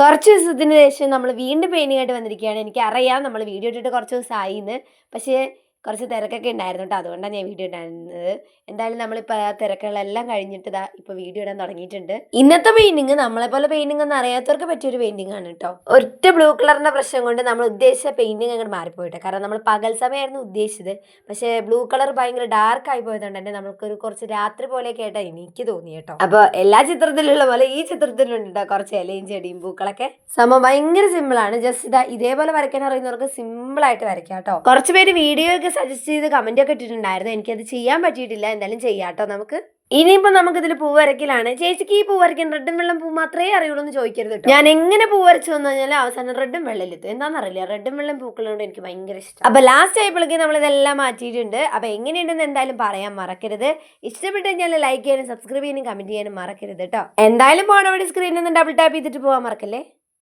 കുറച്ച് ദിവസത്തിന് ശേഷം നമ്മൾ വീണ്ടും പെയിന്റിംഗ് ആയിട്ട് വന്നിരിക്കുകയാണ്. എനിക്കറിയാം നമ്മൾ വീഡിയോ ഇട്ടിട്ട് കുറച്ച് ദിവസമായി എന്ന് പക്ഷേ കുറച്ച് തിരക്കൊക്കെ ഉണ്ടായിരുന്നു കേട്ടോ അതുകൊണ്ടാണ് ഞാൻ വീഡിയോ ഇടാനത് എന്തായാലും നമ്മളിപ്പോൾ ആ തിരക്കുകളെല്ലാം കഴിഞ്ഞിട്ട് ഇതാ ഇപ്പോൾ വീഡിയോ ഇടാൻ തുടങ്ങിയിട്ടുണ്ട്. ഇന്നത്തെ പെയിന്റിങ് നമ്മളെ പോലെ പെയിന്റിംഗ് ഒന്നും അറിയാത്തവർക്ക് പറ്റിയൊരു പെയിന്റിംഗ് ആണ് കേട്ടോ ഒറ്റ ബ്ലൂ കളറിന്റെ പ്രശ്നം കൊണ്ട് നമ്മൾ ഉദ്ദേശിച്ച പെയിന്റിങ് അങ്ങോട്ട് മാറിപ്പോയിട്ട്. കാരണം നമ്മൾ പകൽ സമയമായിരുന്നു ഉദ്ദേശിച്ചത്. പക്ഷേ ബ്ലൂ കളർ ഭയങ്കര ഡാർക്ക് ആയി പോയതുകൊണ്ട് തന്നെ നമുക്കൊരു കുറച്ച് രാത്രി പോലെയൊക്കെ ആയിട്ടാണ് എനിക്ക് തോന്നി കേട്ടോ അപ്പോൾ എല്ലാ ചിത്രത്തിലുള്ള പോലെ ഈ ചിത്രത്തിലുണ്ട് കേട്ടോ കുറച്ച് ഇലയും ചെടിയും പൂക്കളൊക്കെ. സംഭവം ഭയങ്കര സിമ്പിളാണ് ജസ്റ്റ് ഇതാ ഇതേപോലെ വരയ്ക്കാൻ അറിയുന്നവർക്ക് സിമ്പിൾ ആയിട്ട് വരയ്ക്കാം കേട്ടോ കുറച്ച് പേര് വീഡിയോ ഒക്കെ സജസ്റ്റ് ചെയ്ത് കമന്റ് ഒക്കെ ഇട്ടിട്ടുണ്ടായിരുന്നു. എനിക്കത് ചെയ്യാൻ പറ്റിയിട്ടില്ല. എന്തായാലും ചെയ്യാട്ടോ നമുക്ക്. ഇനിയിപ്പോ നമുക്കിതിൽ പൂ വരയ്ക്കലാണ് ചേച്ചിക്ക് ഈ പൂ വരയ്ക്കാൻ റെഡും വെള്ളം പൂ മാത്രമേ അറിയുള്ളൂ എന്ന് ചോദിക്കരുത് ഞാൻ എങ്ങനെ പൂ വരച്ചു വന്നു കഴിഞ്ഞാൽ അവസാനം റെഡും വെള്ളയിലെത്തും എന്താണെന്നറിയില്ല. റെഡും വെള്ളം പൂക്കളോട് എനിക്ക് ഭയങ്കര ഇഷ്ടം. അപ്പൊ ലാസ്റ്റ് ആയപ്പോഴേക്കും നമ്മൾ ഇതെല്ലാം മാറ്റിയിട്ടുണ്ട്. അപ്പൊ എങ്ങനെയുണ്ടെന്ന് എന്തായാലും പറയാൻ മറക്കരുത്. ഇഷ്ടപ്പെട്ട് കഴിഞ്ഞാൽ ലൈക്ക് ചെയ്യാനും സബ്സ്ക്രൈബ് ചെയ്യാനും കമന്റ് ചെയ്യാനും മറക്കരുത് കേട്ടോ. എന്തായാലും പോണ സ്ക്രീനിൽ നിന്ന് ഡബിൾ ടാപ്പ് ചെയ്തിട്ട് പോകാൻ മറക്കല്ലേ?